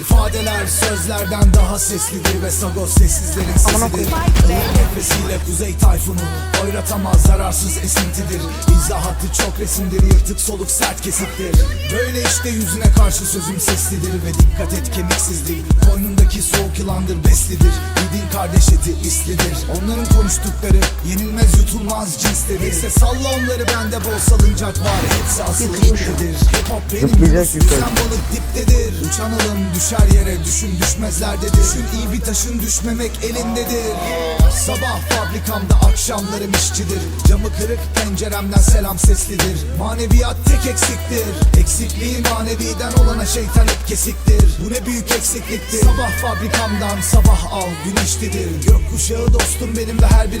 İfadeler sözlerden daha seslidir ve Sagos sessizlerin sesidir. Nefesiyle kuzey tayfunu oyratamaz zararsız esintidir. İzahatı çok resimdir yırtık soluk sert kesiktir Böyle işte yüzüne karşı sözüm seslidir ve dikkat et kemiksizdir. Koynundaki soğuk yılandır beslidir. Yediğin kardeş eti islidir. Onların konuştukları yenilmez yutulmaz cinstedir Neyse salla onları bende bol salıncak var. Hepsi asıl iptedir Hip hop benim Yunus, yukarı. yüzen balık diptedir Uçan alım düşer yere düşün düşmezlerdedir Düşün iyi bir taşın düşmemek elindedir. Sabah fabrikamda akşamlarım işçidir. Camı kırık penceremden selam seslidir. Maneviyat tek eksiktir. Eksikliği maneviden olana şeytan hep kesiktir. Bu ne büyük eksikliktir. Sabah fabrikamdan sabah al güneşlidir. Gökkuşağı dostum benim ve her bir